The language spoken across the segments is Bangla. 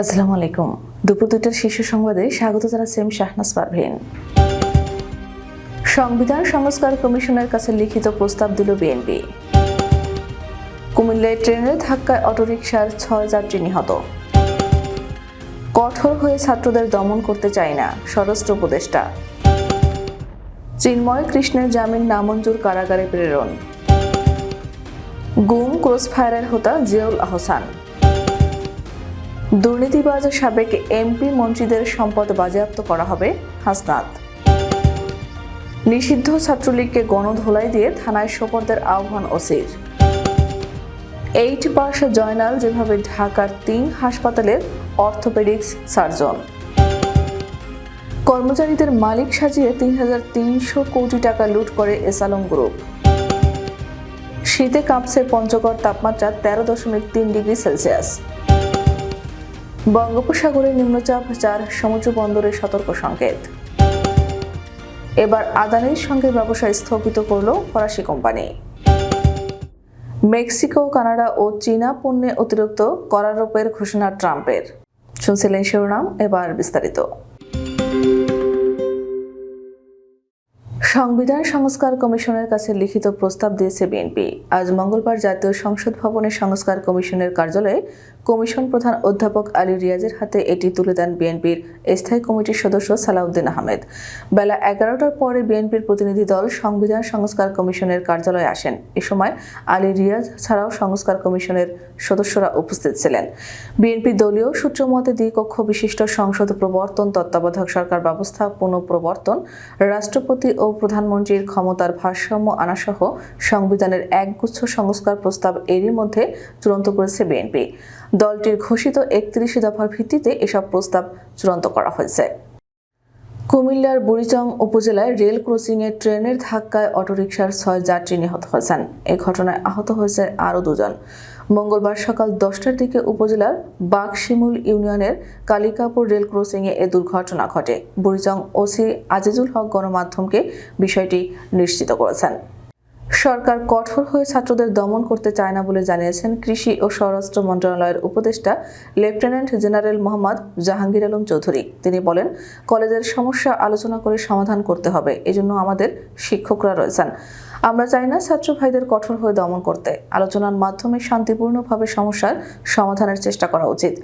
আসসালামু আলাইকুম। দুপুর দুটার শীর্ষ সংবাদে স্বাগত জানাচ্ছেন শাহনাজ পারভীন। সংবিধান সংস্কার কমিশনের কাছে লিখিত প্রস্তাব দিল বিএনপি। কুমিল্লায় ট্রেনের ধাক্কায় অটোরিকশার ছয় যাত্রী নিহত। কঠোর হয়ে ছাত্রদের দমন করতে চায় না স্বরাষ্ট্র উপদেষ্টা। চিন্ময় কৃষ্ণের জামিন নামঞ্জুর কারাগারে প্রেরণ। গুম, ক্রসফায়ারের হোতা জিয়াউল আহসান। দুর্নীতিবাজ সাবেক এমপি মন্ত্রীদের সম্পদ বাজেয়াপ্ত করা হবে হাসনাত। নিষিদ্ধ ছাত্রলীগকে গণধোলাই দিয়ে থানায় সোপর্দের আহ্বান ওসির। এইট পাস জয়নাল যেভাবে ঢাকার তিন হাসপাতালের অর্থোপেডিক্স সার্জন। কর্মচারীদের মালিক সাজিয়ে তিন হাজার তিনশো কোটি টাকা লুট করে এসালম গ্রুপ। শীতে কাঁপছে পঞ্চগড় তাপমাত্রা তেরো দশমিক তিন ডিগ্রি সেলসিয়াস। বঙ্গোপসাগরে নিম্নচাপ, যার সমুদ্র বন্দরে সতর্ক সংকেত। এবার আদানির সঙ্গে ব্যবসা স্থগিত করল ফরাসি কোম্পানি। মেক্সিকো, কানাডা ও চীনা পণ্যে অতিরিক্ত করারোপের ঘোষণা ট্রাম্পের। শুনছিলেন শিরোনাম, এবার বিস্তারিত। সংবিধান সংস্কার কমিশনের কাছে লিখিত প্রস্তাব দিয়েছে বিএনপি। আজ মঙ্গলবার জাতীয় সংসদ ভবনে সংস্কার কমিশনের কার্যালয়ে কমিশন প্রধান অধ্যাপক আলী রিয়াজের হাতে এটি তুলে দেন বিএনপির স্থায়ী কমিটির সদস্য সালাউদ্দিন আহমেদ। বেলা এগারোটার পরে বিএনপির প্রতিনিধি দল সংবিধান সংস্কার কমিশনের কার্যালয়ে আসেন। এ সময় আলী রিয়াজ ছাড়াও সংস্কার কমিশনের সদস্যরা উপস্থিত ছিলেন। বিএনপি দলীয় সূত্র মতে দ্বিকক্ষ বিশিষ্ট সংসদ প্রবর্তন, তত্ত্বাবধায়ক সরকার ব্যবস্থা, পুনঃপ্রবর্তন, রাষ্ট্রপতি ও প্রধানমন্ত্রীর ক্ষমতার ভারসাম্য আনাসহ সংবিধানের একগুচ্ছ সংস্কার প্রস্তাব এরই মধ্যে চূড়ান্ত করেছে বিএনপি। দলটির ঘোষিত একত্রিশ দফার ভিত্তিতে এসব প্রস্তাব চূড়ান্ত করা হয়েছে। কুমিল্লার বুড়িচং উপজেলায় রেল ক্রসিংয়ে ট্রেনের ধাক্কায় অটোরিকশার ছয় যাত্রী নিহত হয়েছেন। এ ঘটনায় আহত হয়েছে আরও দুজন। মঙ্গলবার সকাল দশটার দিকে উপজেলার বাঘশিমুল ইউনিয়নের কালিকাপুর রেল ক্রসিংয়ে এ দুর্ঘটনা ঘটে। বুড়িচং ওসি আজিজুল হক গণমাধ্যমকে বিষয়টি নিশ্চিত করেছেন। সরকার কঠোর হয়ে ছাত্রদের দমন করতে চায় না বলে জানিয়েছেন কৃষি ও স্বরাষ্ট্র মন্ত্রণালয়ের উপদেষ্টা লেফটেন্যান্ট জেনারেল মোহাম্মদ জাহাঙ্গীর আলম চৌধুরী। তিনি বলেন, কলেজের সমস্যা আলোচনা করে সমাধান করতে হবে। এজন্য আমাদের শিক্ষকরা রয়েছেন। আমরা চাই না ছাত্র ভাইদের কঠোর হয়ে দমন করতে। আলোচনার মাধ্যমে শান্তিপূর্ণভাবে সমস্যার সমাধানের চেষ্টা করা উচিত।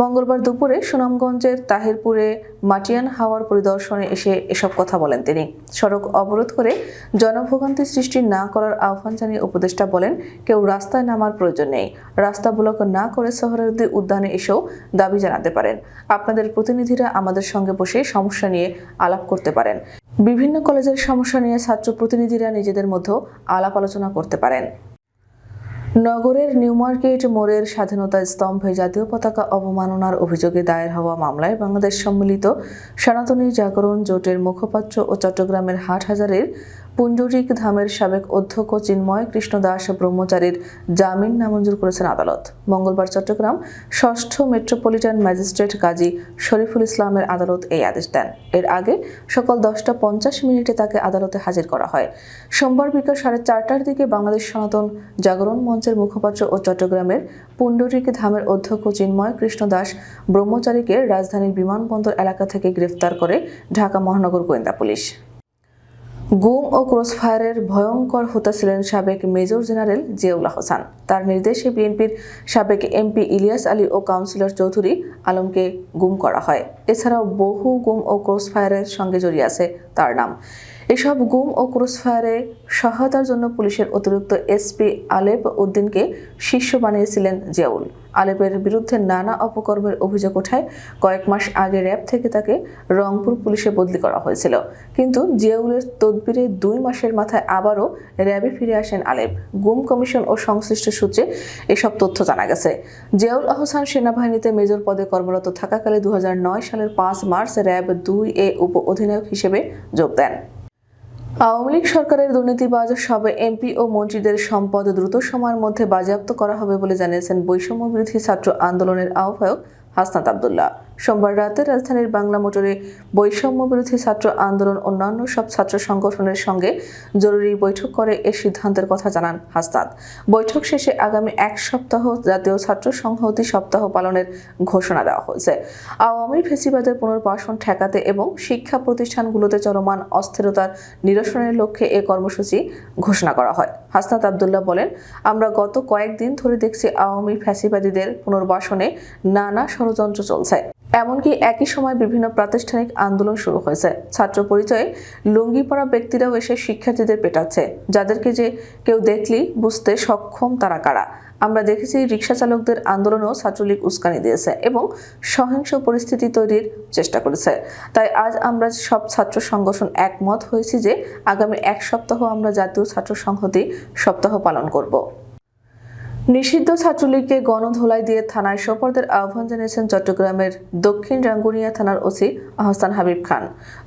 মঙ্গলবার দুপুরে সুনামগঞ্জের তাহিরপুরে মাটিয়ান হাওয়ার পরিদর্শনে এসে এসব কথা বলেন তিনি। সড়ক অবরোধ করে জনভোগান্তি সৃষ্টি না করার আহ্বান জানিয়ে উপদেষ্টা বলেন, কেউ রাস্তায় নামার প্রয়োজন নেই। রাস্তা ব্লক না করে শহরের উদ্যানে এসেও দাবি জানাতে পারেন। আপনাদের প্রতিনিধিরা আমাদের সঙ্গে বসে সমস্যা নিয়ে আলাপ করতে পারেন। বিভিন্ন কলেজের সমস্যা নিয়ে ছাত্র প্রতিনিধিরা নিজেদের মধ্যে আলাপ আলোচনা করতে পারেন। নগরের নিউমার্কেট মোড়ের স্বাধীনতা স্তম্ভে জাতীয় পতাকা অবমাননার অভিযোগে দায়ের হওয়া মামলায় বাংলাদেশ সম্মিলিত সনাতনী জাগরণ জোটের মুখপাত্র ও চট্টগ্রামের হাটহাজারের পুণ্ডরিক ধামের সাবেক অধ্যক্ষ চিন্ময় কৃষ্ণ দাস ব্রহ্মচারীর জামিন নামঞ্জুর করেছেন আদালত। মঙ্গলবার চট্টগ্রাম ষষ্ঠ মেট্রোপলিটন ম্যাজিস্ট্রেট কাজী শরীফুল ইসলামের আদালত এই আদেশ দেন। এর আগে সকাল দশটা পঞ্চাশ মিনিটে তাকে আদালতে হাজির করা হয়। সোমবার বিকাল সাড়ে চারটার দিকে বাংলাদেশ সনাতন জাগরণ মঞ্চের মুখপাত্র ও চট্টগ্রামের পুণ্ডরিক ধামের অধ্যক্ষ চিন্ময় কৃষ্ণ দাস ব্রহ্মচারীকে রাজধানীর বিমানবন্দর এলাকা থেকে গ্রেফতার করে ঢাকা মহানগর গোয়েন্দা পুলিশ। গুম ও ক্রসফায়ারের ভয়ঙ্কর হোতা ছিলেন সাবেক মেজর জেনারেল জিয়াউল হোসান তার নির্দেশে বিএনপির সাবেক এমপি ইলিয়াস আলী ও কাউন্সিলর চৌধুরী আলমকে গুম করা হয়। এছাড়াও বহু গুম ও ক্রসফায়ারের সঙ্গে জড়িয়ে আছে তার নাম। এসব গুম ও ক্রসফায়ারে সহায়তার জন্য পুলিশের অতিরিক্ত এসপি আলেপ উদ্দিনকে শীর্ষ বানিয়েছিলেন জিয়াউল। আলেপের বিরুদ্ধে নানা অপকর্মের অভিযোগ ওঠায় কয়েক মাস আগে র্যাব থেকে তাকে রংপুর পুলিশে বদলি করা হয়েছিল। কিন্তু জিয়াউলের তদবিরে দুই মাসের মাথায় আবারও র্যাবে ফিরে আসেন আলেপ। গুম কমিশন ও সংশ্লিষ্ট সূত্রে এসব তথ্য জানা গেছে। জিয়াউল আহসান সেনাবাহিনীতে মেজর পদে কর্মরত থাকাকালে দু হাজার নয় সালের পাঁচ মার্চ র্যাব দুই এ উপ অধিনায়ক হিসেবে যোগ দেন। আওয়ামী লীগ সরকারের দুর্নীতিবাজ সব এমপি ও মন্ত্রীদের সম্পদ দ্রুত সময়ের মধ্যে বাজেয়াপ্ত করা হবে বলে জানিয়েছেন বৈষম্য বিরোধী ছাত্র আন্দোলনের আহ্বায়ক হাসনাত আবদুল্লাহ। সোমবার রাতে রাজধানীর বাংলা মোটরে বৈষম্য বিরোধী ছাত্র আন্দোলন অন্যান্য সব ছাত্র সংগঠনের সঙ্গে জরুরি বৈঠক করে এ সিদ্ধান্তের কথা জানান হাসনাত বৈঠক শেষে আগামী এক সপ্তাহ জাতীয় ছাত্র সংহতি সপ্তাহ পালনের ঘোষণা দেওয়া হয়েছে। আওয়ামী ফেসিবাদের পুনর্বাসন ঠেকাতে এবং শিক্ষা প্রতিষ্ঠানগুলোতে চলমান অস্থিরতার নিরসনের লক্ষ্যে এ কর্মসূচি ঘোষণা করা হয়। হাসনাত আবদুল্লাহ বলেন, আমরা গত কয়েকদিন ধরে দেখছি আওয়ামী ফ্যাসিবাদীদের পুনর্বাসনে নানা ষড়যন্ত্র চলছে। এমনকি একই সময় বিভিন্ন প্রাতিষ্ঠানিক আন্দোলন শুরু হয়েছে। ছাত্র পরিচয়ে লুঙ্গি পরা ব্যক্তিরাও এসে শিক্ষার্থীদের পেটাচ্ছে। যাদেরকে যে কেউ দেখলেই বুঝতে সক্ষম তারা কারা? আমরা দেখেছি রিক্সা চালকদের আন্দোলনও ছাত্রলীগ উস্কানি দিয়েছে এবং সহিংস পরিস্থিতি তৈরির চেষ্টা করেছে। তাই আজ আমরা সব ছাত্র সংগঠন একমত হয়েছি যে আগামী এক সপ্তাহ আমরা জাতীয় ছাত্র সংহতি সপ্তাহ পালন করব। নিষিদ্ধ ছাত্রলীগকে গণধোলাই দিয়ে থানায় সোপর্দের আহ্বান জানিয়েছেন চট্টগ্রামের দক্ষিণ রাঙ্গুনিয়া থানার ওসি আহসান হাবিব খান।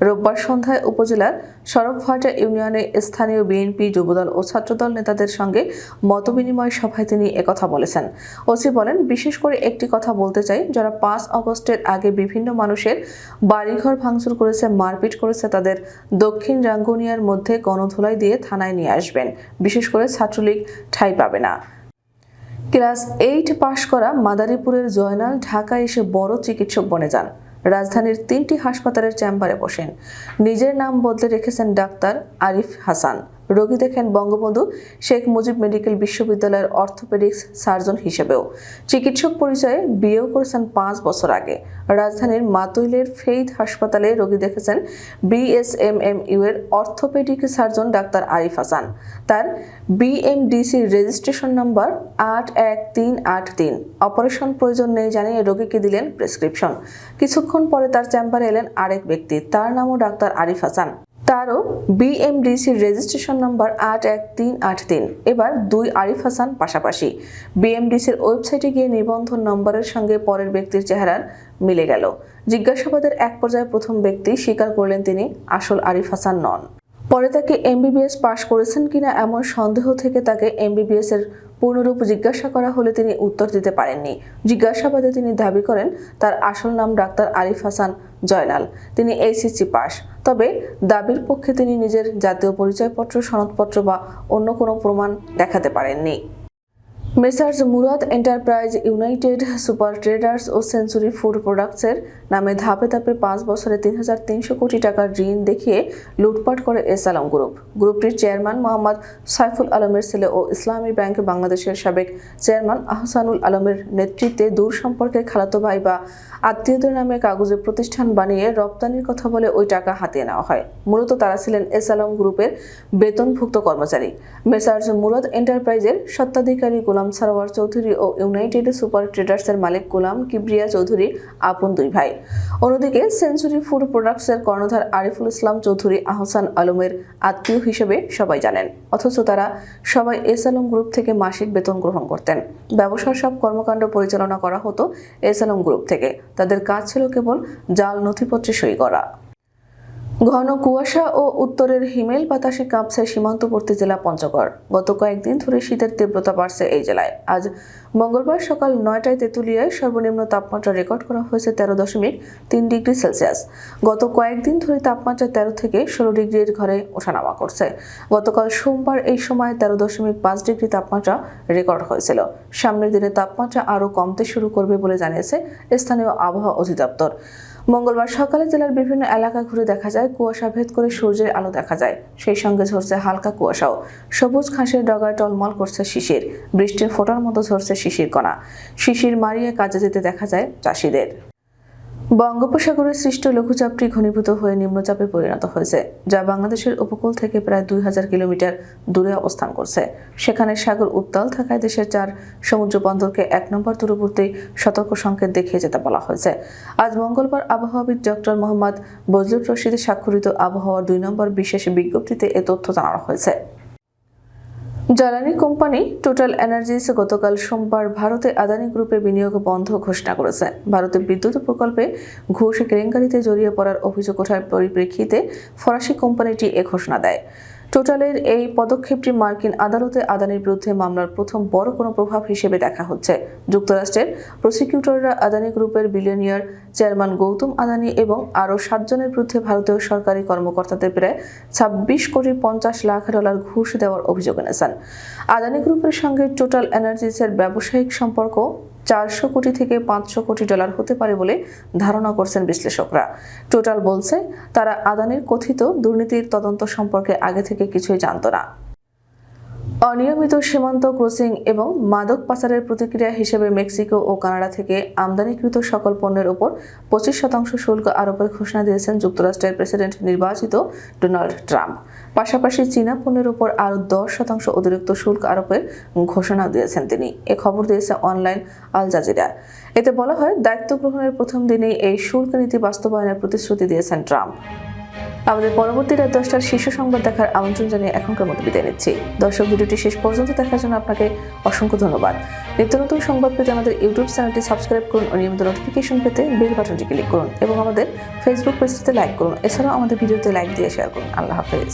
রোববার সন্ধ্যায় উপজেলার সরবভাটা ইউনিয়নে স্থানীয় বিএনপি, যুবদল ও ছাত্রদল নেতাদের সঙ্গে মতবিনিময় সভায় তিনি একথা বলেছেন। ওসি বলেন, বিশেষ করে একটি কথা বলতে চাই, যারা পাঁচ অগস্টের আগে বিভিন্ন মানুষের বাড়িঘর ভাঙচুর করেছে, মারপিট করেছে, তাদের দক্ষিণ রাঙ্গুনিয়ার মধ্যে গণধোলাই দিয়ে থানায় নিয়ে আসবেন। বিশেষ করে ছাত্রলীগ ঠাঁই পাবে না। ক্লাস এইট পাশ করা মাদারীপুরের জয়নাল ঢাকা এসে বড় চিকিৎসক বনে যান। রাজধানীর তিনটি হাসপাতালের চেম্বারে বসেন। নিজের নাম বদলে রেখেছেন ডাক্তার আরিফ হাসান। রোগী দেখেন বঙ্গবন্ধু শেখ মুজিব মেডিকেল বিশ্ববিদ্যালয়ের অর্থোপেডিক্স সার্জন হিসেবেও। চিকিৎসক পরিচয়ে বিয়েও করেছেন পাঁচ বছর আগে। রাজধানীর মাতুইলের ফেইথ হাসপাতালে রোগী দেখেছেন বিএসএমএমইউ এর orthopaedic surgeon doctor Arif Hasan. তার বিএমডিসির রেজিস্ট্রেশন নম্বর আট এক তিন আট তিন। অপারেশন প্রয়োজন নেই জানিয়ে রোগীকে দিলেন প্রেসক্রিপশন। কিছুক্ষণ পরে তার চেম্বারে এলেন আরেক ব্যক্তি। তার নামও ডাক্তার আরিফ হাসান। তারও বিএমডিসির রেজিস্ট্রেশন নম্বর আট এক তিন আট তিন। এবার দুই আরিফ হাসান পাশাপাশি। বিএমডিসির ওয়েবসাইটে গিয়ে নিবন্ধন নম্বরের সঙ্গে পরের ব্যক্তির চেহারার মিলে গেল। জিজ্ঞাসাবাদের এক পর্যায়ে প্রথম ব্যক্তি স্বীকার করলেন তিনি আসল আরিফ হাসান নন। পরে তাকে এমবিবিএস পাশ করেছেন কিনা এমন সন্দেহ থেকে তাকে এমবিবিএস এর পূর্ণরূপ জিজ্ঞাসা করা হলে তিনি উত্তর দিতে পারেননি। জিজ্ঞাসাবাদে তিনি দাবি করেন, তার আসল নাম ডাক্তার আরিফ হাসান জয়নাল তিনি এইচএসসি পাস। তবে দাবির পক্ষে তিনি নিজের জাতীয় পরিচয়পত্র, সনদপত্র বা অন্য কোনো প্রমাণ দেখাতে পারেননি। Messrs Murad enterprise united super traders ও সেঞ্চুরি ফুড প্রোডাক্টসের নামে ধাপে ধাপে পাঁচ বছরে তিন হাজার তিনশো কোটি টাকার ঋণ দেখিয়ে লুটপাট করে এস আলম গ্রুপ। গ্রুপটির চেয়ারম্যান মোহাম্মদ সাইফুল আলমের ছেলে ও ইসলামী ব্যাংক বাংলাদেশের সাবেক চেয়ারম্যান আহসানুল আলমের নেতৃত্বে দূর সম্পর্কের খালাতো ভাই বা আত্মীয়দের নামে কাগজে প্রতিষ্ঠান বানিয়ে রপ্তানির কথা বলে ওই টাকা হাতিয়ে নেওয়া হয়। মূলত তারা ছিলেন এস আলম গ্রুপের বেতনভুক্ত কর্মচারী। মেসার্স মুরাদ এন্টারপ্রাইজের স্বত্বাধিকারী গোলাম সারোয়ার চৌধুরী ও ইউনাইটেড সুপার ট্রেডার্সের মালিক গোলাম কিবরিয়া চৌধুরী আপন দুই ভাই। অন্যদিকে সেঞ্চুরি ফুড প্রোডাক্টসের কর্ণধার আরিফুল ইসলাম চৌধুরী আহসান আলমের আত্মীয় হিসেবে সবাই জানেন। অথচ তারা সবাই এস আলম গ্রুপ থেকে মাসিক বেতন গ্রহণ করতেন। ব্যবসার সব কর্মকাণ্ড পরিচালনা করা হতো এস আলম গ্রুপ থেকে। তাদের কাজ ছিল কেবল জাল নথিপত্রে সই করা। ঘন কুয়াশা ও উত্তরের হিমেল বাতাসে কাঁপছে সীমান্তবর্তী জেলা পঞ্চগড়। গত কয়েকদিন ধরে শীতের তীব্রতা বাড়ছে এই জেলায়। আজ মঙ্গলবার সকাল নয়টায় তেঁতুলিয়ায় সর্বনিম্ন তাপমাত্রা রেকর্ড করা হয়েছে তেরো দশমিক তিন ডিগ্রি সেলসিয়াস। গত কয়েকদিন ধরে তাপমাত্রা তেরো থেকে ষোলো ডিগ্রির ঘরে ওঠানামা করছে। গতকাল সোমবার এই সময় তেরো দশমিক পাঁচ ডিগ্রি তাপমাত্রা রেকর্ড হয়েছিল। সামনের দিনে তাপমাত্রা আরও কমতে শুরু করবে বলে জানিয়েছে স্থানীয় আবহাওয়া অধিদপ্তর। মঙ্গলবার সকালে জেলার বিভিন্ন এলাকা ঘুরে দেখা যায়, কুয়াশা ভেদ করে সূর্যের আলো দেখা যায়। সেই সঙ্গে ঝরছে হালকা কুয়াশাও। সবুজ ঘাসের ডগায় টলমল করছে শিশির। বৃষ্টির ফোটার মতো ঝরছে শিশির কণা। শিশির মারিয়ে কাজে যেতে দেখা যায় চাষিদের। বঙ্গোপসাগরে সৃষ্ট লঘুচাপটি ঘনীভূত হয়ে নিম্নচাপে পরিণত হয়েছে, যা বাংলাদেশের উপকূল থেকে প্রায় দুই হাজার কিলোমিটার দূরে অবস্থান করছে। সেখানে সাগর উত্তাল থাকায় দেশের চার সমুদ্র বন্দরকে এক নম্বর দূরবর্তী সতর্ক সংকেত দেখিয়ে যেতে বলা হয়েছে। আজ মঙ্গলবার আবহাওয়াবিদ ডক্টর মোহাম্মদ বজলুর রশিদের স্বাক্ষরিত আবহাওয়ার দুই নম্বর বিশেষ বিজ্ঞপ্তিতে এ তথ্য জানানো হয়েছে। জ্বালানি কোম্পানি টোটাল এনার্জিস গতকাল সোমবার ভারতে আদানি গ্রুপে বিনিয়োগ বন্ধ ঘোষণা করেছে। ভারতে বিদ্যুৎ প্রকল্পে ঘুষ কেলেঙ্কারিতে জড়িয়ে পড়ার অভিযোগ ওঠার পরিপ্রেক্ষিতে ফরাসি কোম্পানিটি এ ঘোষণা দেয়। টোটালের এই পদক্ষেপটি মার্কিন আদালতে আদানির বিরুদ্ধে মামলার প্রথম বড় কোনো প্রভাব হিসেবে দেখা হচ্ছে। যুক্তরাষ্ট্রের প্রসিকিউটররা আদানি গ্রুপের বিলিয়নিয়ার চেয়ারম্যান গৌতম আদানি এবং আরও সাতজনের বিরুদ্ধে ভারতীয় সরকারি কর্মকর্তাদের প্রায় ছাব্বিশ কোটি পঞ্চাশ লাখ ডলার ঘুষ দেওয়ার অভিযোগ এনেছেন। আদানি গ্রুপের সঙ্গে টোটাল এনার্জিসের ব্যবসায়িক সম্পর্ক চারশো কোটি থেকে পাঁচশো কোটি ডলার হতে পারে বলে ধারণা করছেন বিশ্লেষকরা। টোটাল বলছে, তারা আদানির কথিত দুর্নীতির তদন্ত সম্পর্কে আগে থেকে কিছুই জানত না। অনিয়মিত সীমান্ত ক্রসিং এবং মাদক পাচারের প্রতিক্রিয়া হিসেবে মেক্সিকো ও কানাডা থেকে আমদানিকৃত সকল পণ্যের ওপর পঁচিশ শতাংশ শুল্ক আরোপের ঘোষণা দিয়েছেন যুক্তরাষ্ট্রের প্রেসিডেন্ট নির্বাচিত ডোনাল্ড ট্রাম্প। পাশাপাশি চীনা পণ্যের ওপর আরও দশ শতাংশ অতিরিক্ত শুল্ক আরোপের ঘোষণা দিয়েছেন তিনি। এ খবর দিয়েছে অনলাইন আল জাজিরা। এতে বলা হয়, দায়িত্ব গ্রহণের প্রথম দিনেই এই শুল্ক নীতি বাস্তবায়নের প্রতিশ্রুতি দিয়েছেন ট্রাম্প। আমাদের পরবর্তী রাত দশটার শীর্ষ সংবাদ দেখার আমন্ত্রণ জানিয়ে এখনকার মতো বিদায় নিচ্ছি। দর্শক, ভিডিওটি শেষ পর্যন্ত দেখার জন্য আপনাকে অসংখ্য ধন্যবাদ। নিত্য নতুন সংবাদ পেতে আমাদের ইউটিউব চ্যানেলটি সাবস্ক্রাইব করুন ও নিয়মিত নোটিফিকেশন পেতে বেল বাটনটি ক্লিক করুন এবং আমাদের ফেসবুক পেজটিতে লাইক করুন। এছাড়াও আমাদের ভিডিওতে লাইক দিয়ে শেয়ার করুন। আল্লাহ হাফেজ।